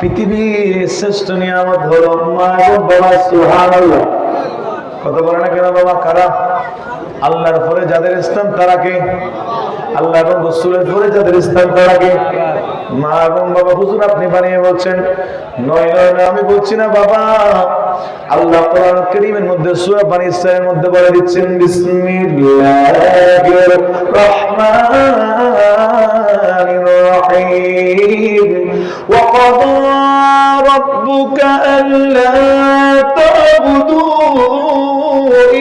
পৃথিবীর শ্রেষ্ঠ নিয়ামত হলো বাবা সুবহানাল্লাহ কত বলে না কেন বাবা? কারা? আল্লাহর পরে যাদের স্থান তারা কে? আল্লাহ এবং রসুলের পরে যাদের স্থান তারা কে? মা এবং বাবা হুজুর আপনি বানিয়ে বলছেন। নয় নয় না আমি বলছি না বাবা। আল্লাহ কোরআন করিমের মধ্যে, সূরা বানি ইসরাঈলের মধ্যে বলে দিচ্ছেন, বিসমিল্লাহির রহমানির রহিম। ওয়া ক্বাদা রাব্বুকা আল্লা তা'বুদু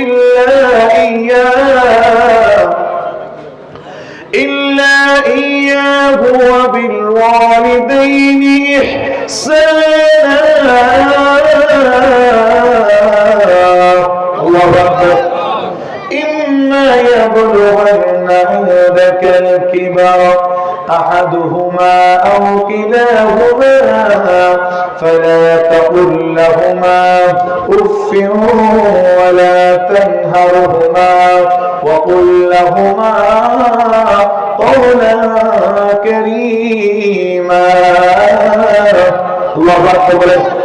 ইল্লা ইয়্যাহু وبالوالدين إحسانا. إما يبلغن عندك الكبر أحدهما أو كلاهما فلا تقل لهما أف ولا تنهرهما وقل لهما قولا كريما. الله أكبر.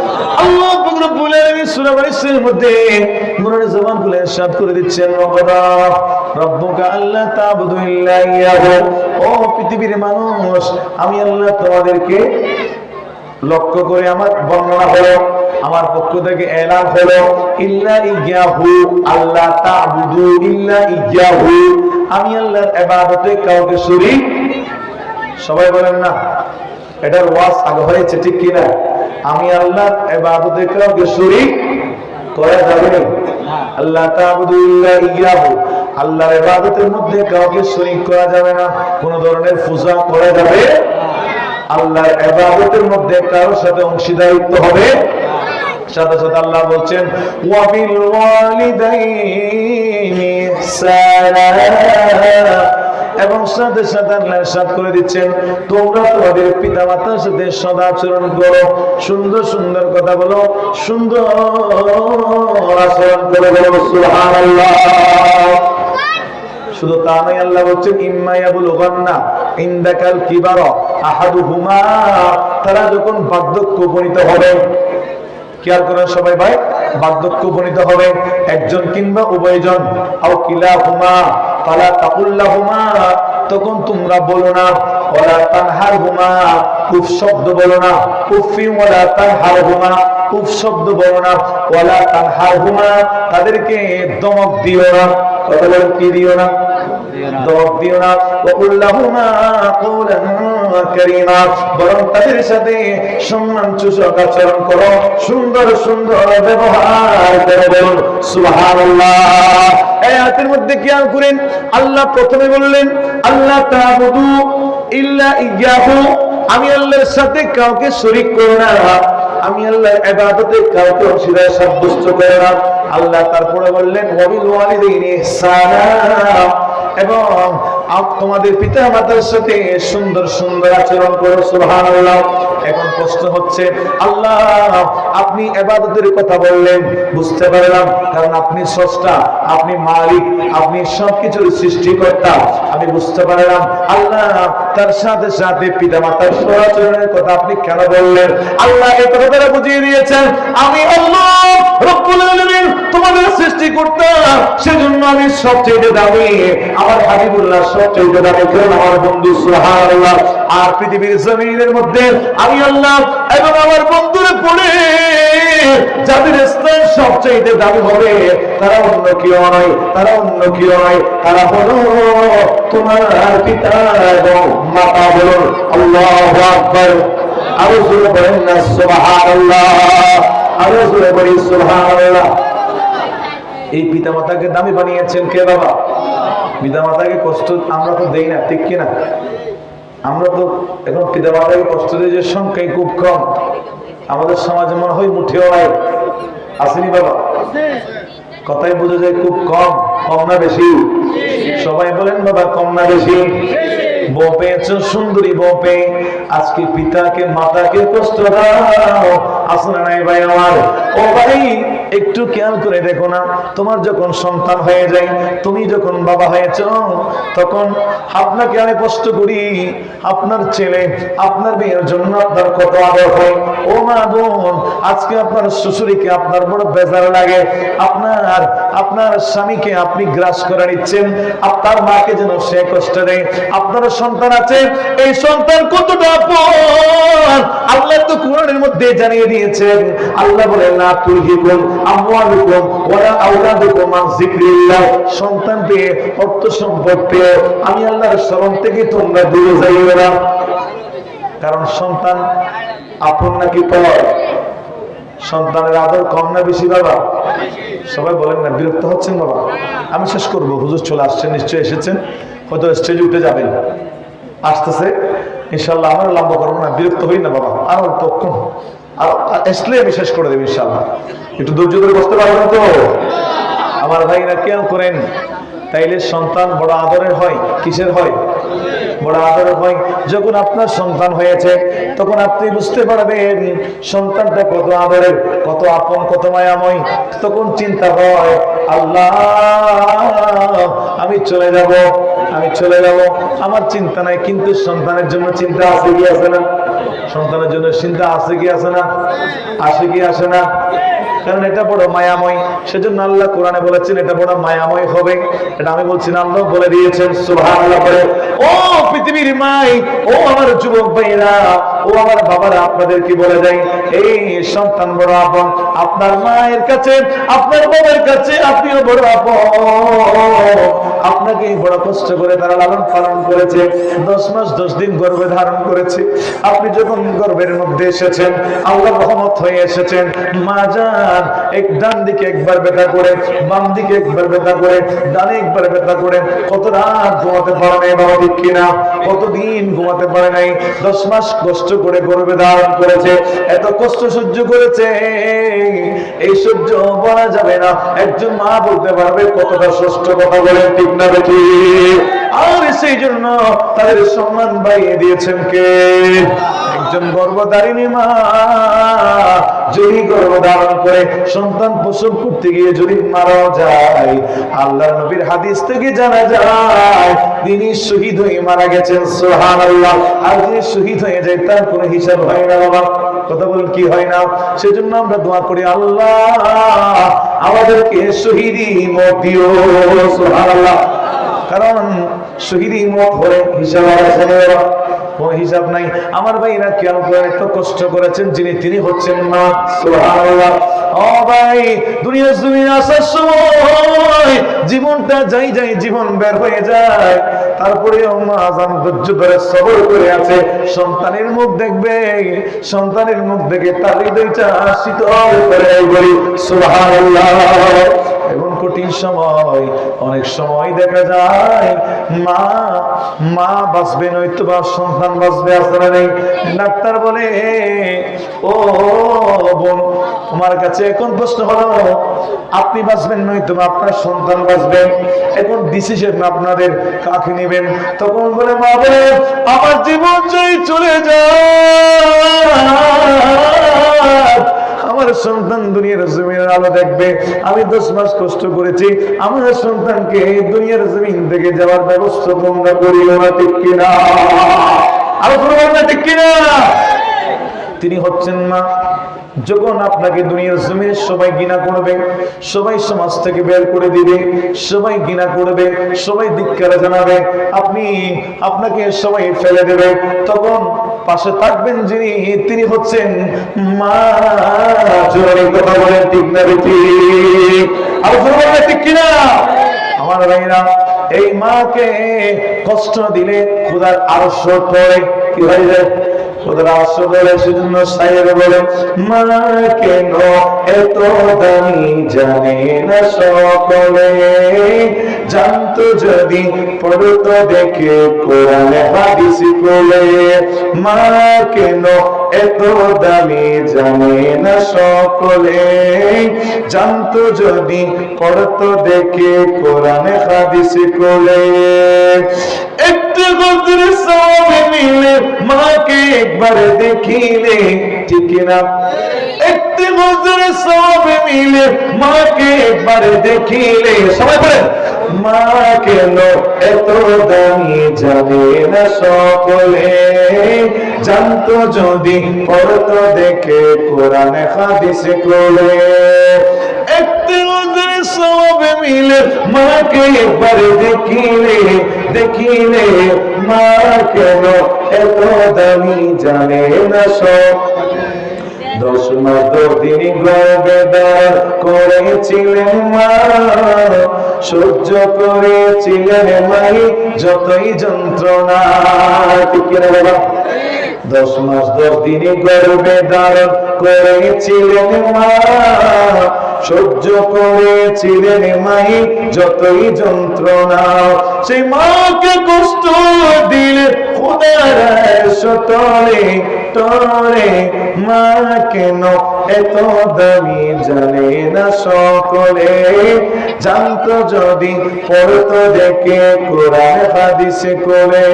লক্ষ্য করে আমার বর্ণনা হলো, আমার পক্ষ থেকে এলান হলো, ইল্লা ইয়াহু আল্লাহ ইল্লা ইয়াহু। আমি আল্লাহর ইবাদতে কাউকে সবাই বলেন না, এটার ওয়াজ আগে হয়েছে ঠিক কিনা? আমি আল্লাহ এবাদতে কাউকে করা যাবে? আল্লাহ তাবুদুল্লাহ ইয়াহু। আল্লাহর ইবাদতের মধ্যে কাউকে শরীক করা যাবে না। কোন ধরনের পূজা করা যাবে? আল্লাহর ইবাদতের মধ্যে কারোর সাথে অংশীদারিত্ব হবে? সাথে সাথে আল্লাহ বলছেন ওয়াবিল ওয়ালিদাইনি ইহসানা সাথে সাথে করে দিচ্ছেন। তোমরা তোমাদের পিতা মাতার সাথে সদাচরণ করো। সুন্দর সুন্দর কথা বলো। সুন্দর আচরণ করে বলো, সুবহানাল্লাহ। শুধু তা নয়, আল্লাহ বলছেন ইন্দাকাল কিবার আহাদুহুমা। তারা যখন বার্ধক্য উপনীত হবে, খেয়াল করেন সবাই ভাই, বার্ধক্য উপনীত হবে একজন কিংবা উভয়জন। আও কিলা হুমা পালা তাকুল্লা হুমা তখন তোমরা বলো না, ওলা তানহার হুমা উফ শব্দ বলো না, উফি ওলা তানহার হুমা উফ শব্দ বলো না, ওলা তানহার হুমা তাদেরকে দমক দিও না। কি দিও না? দমক দিও না। ওকুল্লাহুমা কওলান কারীমা। বরং তাদের সাথে সম্মান সূচক আচরণ করো। সুন্দর সুন্দর ব্যবহার করে বলুন সুবহানাল্লাহ। এই আয়াতের মধ্যে খেয়াল করেন আল্লাহ প্রথমে বললেন আল্লাহ তা'বুদু ইল্লা ইয়াহু। আমি আল্লাহর সাথে কাউকে শরীক করো না। আমি আল্লাহ এবাদতে কাউকে অংশীদার সাব্যস্ত করে না। আল্লাহ তারপরে বললেন এবং তোমাদের পিতা মাতার সাথে সুন্দর সুন্দর আচরণ করো, সুবহানাল্লাহ। এখন প্রশ্ন হচ্ছে, আল্লাহ, আপনি ইবাদতের কথা বললেন, বুঝতে পারলাম, কারণ আপনি স্রষ্টা, আপনি মালিক, আপনি সবকিছুর সৃষ্টিকর্তা, আমি বুঝতে পারলাম। আল্লাহ, তার সাথে সাথে পিতা মাতার সদাচরণের কথা আপনি কেন বললেন? আল্লাহ এই কথা দ্বারা বুঝিয়ে দিয়েছেন, আমি তোমাদের সৃষ্টি করতাম সেজন্য আমি সবচেয়ে দামি, আমার হাবিবুল্লাহ সবচেয়ে হবে তারা অন্য কেউ নয় তারা অন্য কেউ নয় তারা হলো তোমার পিতা এবং মাতা বলুন আরও না আরও এই পিতা মাতাকে দামি বানিয়েছেন কে বাবা? পিতা মাতাকে কষ্ট আমরা তো দেই না, ঠিক কিনা? আমরা তো এখন পিতা মাতাকে কষ্ট দিয়ে যে সংখ্যাই খুব কম। আমাদের সমাজে মনে হয় মুঠেও নাই আসেনি বাবা? কথাই বোঝা যায় খুব কম কম না বেশি। সবাই বলেন, বাবা, কম না বেশি? বউ পেয়েছ, সুন্দরী বউ পেয়ে। আজকে পিতাকে, মাতাকে কষ্ট দাও। আসলে নাই ভাই আমার? ও ভাই একটু খেয়াল করে দেখো না, তোমার যখন সন্তান হয়ে যায়, তুমি যখন বাবা হয়েছ তখন আপনাকে আমি কষ্ট করি, আপনার ছেলে, আপনার মেয়ের জন্য আপনার কত আদর হয়? ও মা বোন, আজকে আপনার শ্বশুরিকে আপনার বড় বেজার লাগে, আপনার আপনার স্বামীকে আপনি গ্রাস করে নিচ্ছেন আপনার মাকে যেন সে কষ্ট দেয়। আপনার সন্তান আছে, এই সন্তান কতটা আল্লাহ তো কোরআনের মধ্যে জানিয়ে দিয়েছেন, আল্লাহ বলে না তুলহিকুম আমওয়ালুকুম ওয়া আওলাদুকুম আন যিকরিল্লাহ। সন্তান পেয়ে অর্থ সম্পদ পেয়ে আমি আল্লাহর স্মরণ থেকে তোমরা দূরে যাইও না। কারণ সন্তান আপন নাকি পর? সন্তানের আদর কম না বেশি, বাবা? সবাই বলেন না, বিরক্ত হচ্ছেন বাবা। আমি শেষ করব, হুজুর চলে আসছেন, নিশ্চয়ই এসেছেন। হয়তো স্টেজে উঠে যাবেন আসতেছে, ইনশাল্লাহ আমার লম্বা করব না, বিরক্ত হই না বাবা, আর অল্প আর আসলে আমি শেষ করে দেবো ইনশাল্লাহ। একটু ধৈর্য ধরে বসতে পারবেন তো? আমার ভাইরা কেন করেন, তাইলে সন্তান বড় আদরের হয়, কিসের হয়? বড় আদরের হয়। যখন আপনার সন্তান হয়েছে, তখন আপনি বুঝতে পারবেন, সন্তানটা কত আদরের, কত আপন, কত মায়াময়। তখন চিন্তা হয়, আল্লাহ, আমি চলে যাব, আমি চলে যাব। আমার চিন্তা নাই, কিন্তু সন্তানের জন্য চিন্তা আছে কি আছে না? সন্তানের জন্য চিন্তা আছে কি আছে না? আসে কি আসে না? কারণ এটা বড় মায়াময়। সেজন্য আল্লাহ কোরআনে বলেছেন, এটা বড় মায়াময় হবে। এটা আমি বলছি না, আল্লাহ বলে দিয়েছেন, সুবহানাল্লাহ করে ও পৃথিবীর মাই, ও আমার যুবক ভাইরা ও আমার বাবারা আপনাদের কি বলে যায় এই সন্তান বড় আপন আপনার মায়ের কাছে, আপনার বাবার কাছে, আপনিও বড় আপন। আপনাকে বড় কষ্ট করে তারা লালন পালন করেছে। দশ মাস, দশ দিন গর্ভে ধারণ করেছে। আপনি যখন গর্ভের মধ্যে এসেছেন, আল্লাহ রহমত হয়ে এসেছেন। মা যান, এক ডান দিকে একবার ব্যথা করে, বাম দিকে একবার ব্যথা করে, ডানে একবার ব্যথা করে। কত রাত ঘুমাতে পারে নাই বাবা ঠিক কিনা? কতদিন ঘুমাতে পারে নাই? দশ মাস কষ্ট করে গর্বে ধারণ করেছে, এত কষ্ট সহ্য করেছে। এই সহ্য বলা যাবে না। একজন মা বলতে পারবে, কতটা ষষ্ঠ কথা বলে ঠিক না বেটি আর সেই জন্য তাদের সম্মান বাড়িয়ে দিয়েছেন কে? একজন গর্ভধারিণী মা যদি গর্ভধারণ করে সন্তান প্রসব করতে গিয়ে যদি মারা যায় আল্লাহ নবীর হাদিস থেকে জানা যায়, তিনি শহীদ হয়ে মারা গেছেন সোহান আল্লাহ আর যিনি শহীদ হয়ে যায়, তার কোনো হিসাব হয় না, বাবা। কথা বলেন, কি হয় না? সেজন্য আমরা দোয়া করি, আল্লাহ, আমাদেরকে শহীদি মত সোহান আল্লাহ কারণ শহীদি মত হলে হিসাব আছে হিসাব নাই। আমার কেন করে এত কষ্ট করেছেন, যিনি তিনি হচ্ছেন জীবনটা যাই যাই জীবন বের হয়ে যায়। তারপরে সবর করে আছে। সন্তানের মুখ দেখবে, সন্তানের মুখ দেখে তার হৃদয়টা শীতল কঠিন সময়, অনেক সময় দেখা যায়, মা মা বাঁচবে নয়তো বা সন্তান বাঁচবে আসলে নেই? ডাক্তার বলে, ও বোন, তোমার কাছে এখন প্রশ্ন হলো, আপনি বাঁচবেন নয়তো আপনার সন্তান বাঁচবে? এখন ডিসিশন আপনাদের কাকে নেবেন? তখন বলে মা বলে আমার জীবন যদি চলে যায় আমার সন্তান দুনিয়ার জমিনের আলো দেখবে। আমি দশ মাস কষ্ট করেছি। আমার সন্তানকে দুনিয়ার জমিন থেকে যাওয়ার ব্যবস্থা তোমরা করিও না, ঠিক কিনা? আরও করেন না ঠিক কিনা? তিনি হচ্ছেন মা। যখন আপনাকে দুনিয়ার জমিনে সবাই গিনা করবে, সবাই সমাজ থেকে বের করে দিবে, সবাই গিনা করবে, সবাই ধিক্কার জানাবে, আপনি, আপনাকে সবাই ফেলে দেবে, তখন পাশে থাকবেন যিনি, তিনি হচ্ছেন মা কথা বলেন, ঠিক না ঠিক? কিনা আমার ভাইরা এই মাকে কষ্ট দিলে খোদার আরও করে কি হয়ে যায় সেজন্য সাহেব বলে মা কেন এত দামি জানে না সকলে? জানতো যদি পড়তো দেখে কোরআন হাদিস কোলে মা কেন এত দামি জানে না সকলে? জানতো যদি পড়তো দেখে কোরআন হাদিস কোলে একটু গজর সবে মিলে মাকে একবার দেখিলে, ঠিক না? একটু হুজুর সব মিলে মাকে একবার দেখিলে। সবাই বলেন মা কেন এত দামি জানে না সকলে। জানতো যদি পড়তো দেখে কোরআন হাদিসে কোলে একটি সব মিলে মাকে একবার দেখিলে দেখিলে মা কেন এত দামি জানে না সব দশ মাস দশ দিন গর্বেদার করেছিলেন সহ্য করেছিলেন মাই যতই যন্ত্রণা ঠিক বাবা দশ মাস দশ দিনে গর্বে ধারণ করেছিলেন মা, সহ্য করেছিলেন মাই যতই যন্ত্রণা সেই মাকে সতলে তরে মা কেন এত দামি জানে না সকলে? জানতো যদি পড়তো দেখে কোরআন, হাদিসে করে।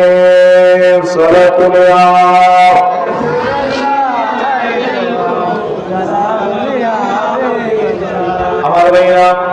সলাতুল আমার কত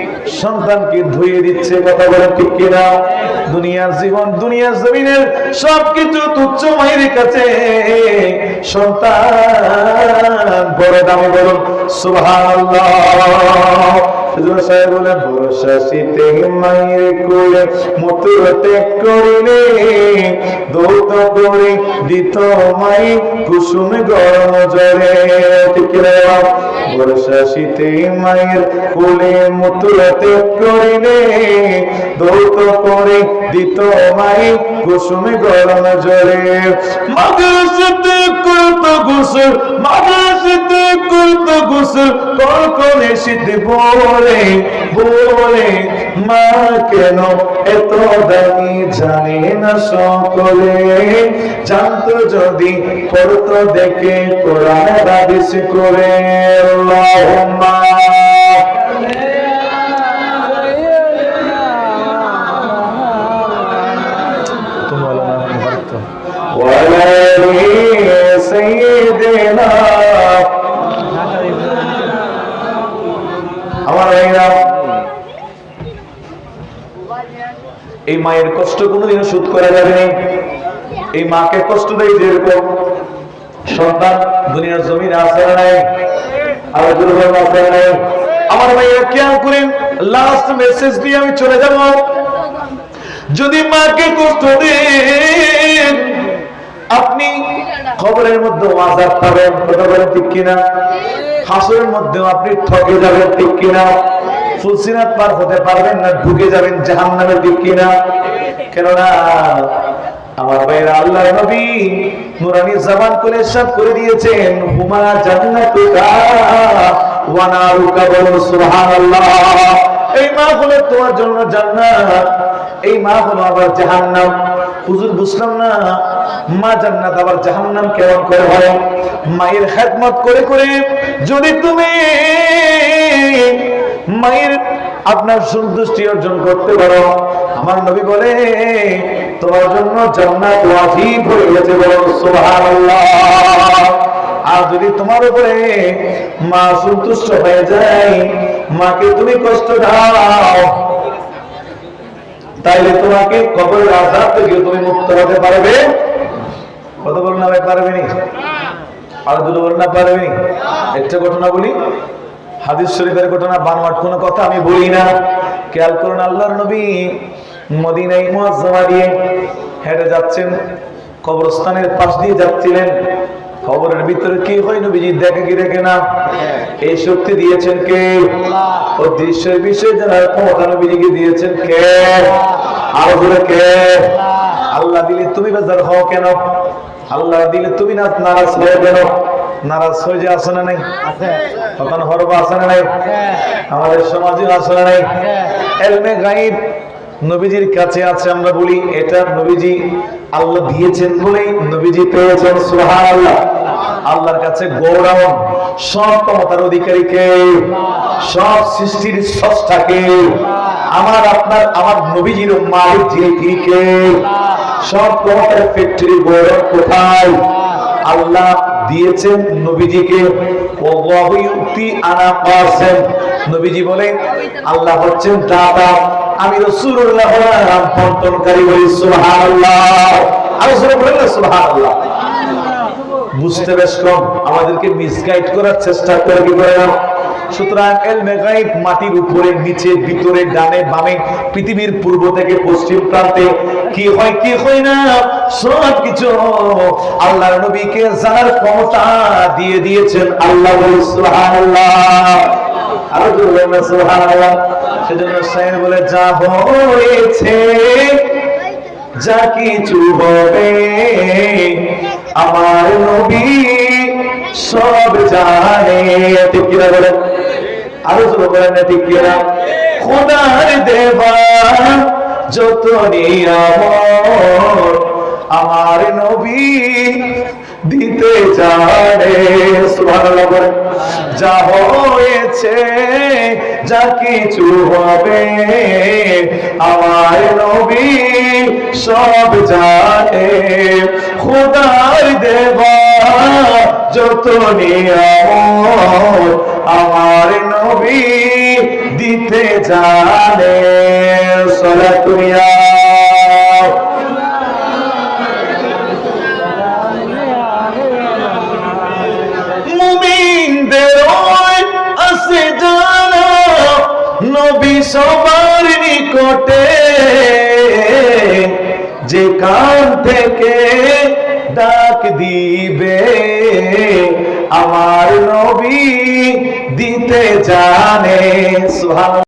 সন্তানকে ধুয়ে দিচ্ছে, কথা বলে ঠিক কিনা? দুনিয়ার জীবন, দুনিয়ার জমিনের সবকিছু তুচ্ছ মায়ের কাছে। সন্তান, বড় দামি বলুন, সুবহানাল্লাহ। হুজুর সাহেব বলে ভরসা শীতে মায়ের কোলে মতুরতে করিলে দৌত করে দিত মাই কুসুম গরম জলে। ঠিক ভরসা মায়ের কোলে মতুরতে করিলে দৌত করে দিত মাই কুসুম গরম গোসল কল বলে বলে মা কেন এত দামি জানে না সকলে? জানতো যদি পড়তো দেখে কোরআন হাদিস করে, আল্লাহুম্মা এই মায়ের কষ্ট কোনোদিনও শোধ করা যাবে না। এই মাকে কষ্ট দেয় যেরকম সন্তান দুনিয়ার জমিনে আসে নাই? আর দুর্গম আসে নাই? আমার ভাইয়া খেয়াল করেন লাস্ট মেসেজ দিয়ে আমি চলে যাব। যদি মাকে কষ্ট দেন, আপনি খবরের মধ্যে আজাদ পাবেন, কথা বলেন ঠিক কিনা? হাসরের মধ্যেও আপনি ঠকে যাবেন ঠিক কিনা? ফুলসিনাত পার হতে পারবেন না, ঢুকে যাবেন জাহান নামের দিক কিনা। কেননা আমার ভাইয়ের আল্লাহ নবী নুরানি জামান করে সব করে দিয়েছেন, হুমা জান্নাতুকা ওয়া সুবহানাল্লাহ। এই মা হলো তোমার জন্য জান্নাত, এই মা হলো আবার জাহান্নাম। হুজুর, বুঝলাম না, মা জান্নাত আবার জাহান্নাম কেমন করে হয়? মায়ের খেদমত করে করে যদি তুমি মায়ের আপনার সন্তুষ্টি অর্জন করতে পারো। আমার নবী বলে, তোমার জন্য জান্নাত ওয়াজিব হয়ে গেছে বলো, সুবহানাল্লাহ। আর যদি তোমার উপরে মা সন্তুষ্ট হয়ে যায়, মাকে তুমি কষ্ট দাও। তাইলে তোমাকে কবরের আজাব থেকে তুমি মুক্ত হতে পারবে। কত বলুন না পারবে নি আর দুটো বলুন না পারবে নি একটা ঘটনা বলি। হাদিস শরীফের ঘটনা বানোয়াট কোনো কথা আমি বলি না। খেয়াল করুন আল্লাহর নবী মদিনাই মুআজ্জামা দিয়ে হেঁটে যাচ্ছেন কবরস্থানের পাশ দিয়ে যাচ্ছিলেন। খবরের ভিতরে কি হয় নবীজি দেখে কি দেখে না? এই শক্তি দিয়েছেন কে? ও দৃশ্যের বিষয় জানার ক্ষমতা নবীজিকে দিয়েছেন কে? আরও জোরে কে? আল্লাহ দিলে তুমি বেজার হও কেন? আল্লাহ দিলে তুমি না নারাজ হও কেন? নারাজ হয়ে যে আছে না নাই? তখন হরব আছে না নাই? আমাদের সমাজে আছে না নাই? এলমে গাইব নবীজির কাছে আছে আমরা বলি এটা নবীজি আল্লাহ দিয়েছেন বলেই নবীজি পেয়েছেন সুবহানাল্লাহ। আল্লাহর কাছে গৌরব সব ক্ষমতার অধিকারীকে সব সৃষ্টির স্রষ্টাকে আমার আপনার আমার নবীজির মালিক যিনি তিনি কে? সব ক্ষমতার ফ্যাক্টরি গৌরব কোথায়? আল্লাহ দিয়েছেন নবীজিকে। নবীজি বলেন, আল্লাহ হচ্ছেন দাতা। আমি বন্টনকারী বলি বলেন বুঝতে বেশ কম, আমাদেরকে মিসগাইড করার চেষ্টা করে কি করে সুতরাং মাটির উপরে, নিচে, ভিতরে, ডানে, বামে, পৃথিবীর পূর্ব থেকে পশ্চিম প্রান্তে কি হয় কি হয় না? সব কিছু আল্লাহর নবীকে জানার ক্ষমতা দিয়ে দিয়েছেন আল্লাহ আরও বলে, যা আমার নবী সব জানে। বলেন? আরও খোদার দেবা যত আমার নবী দিতে জানে। সুবহানাল্লাহ যা হয়েছে, যা কিছু হবে, আমার নবী সব জানে। খোদার দেবা যত আমার নবী দিতে জানে। সলাতুয়া মুমিনদের আছে জানা, নবী সবার নিকটে। যে কান থেকে ডাক দিবে, আমার নবী দিতে জানে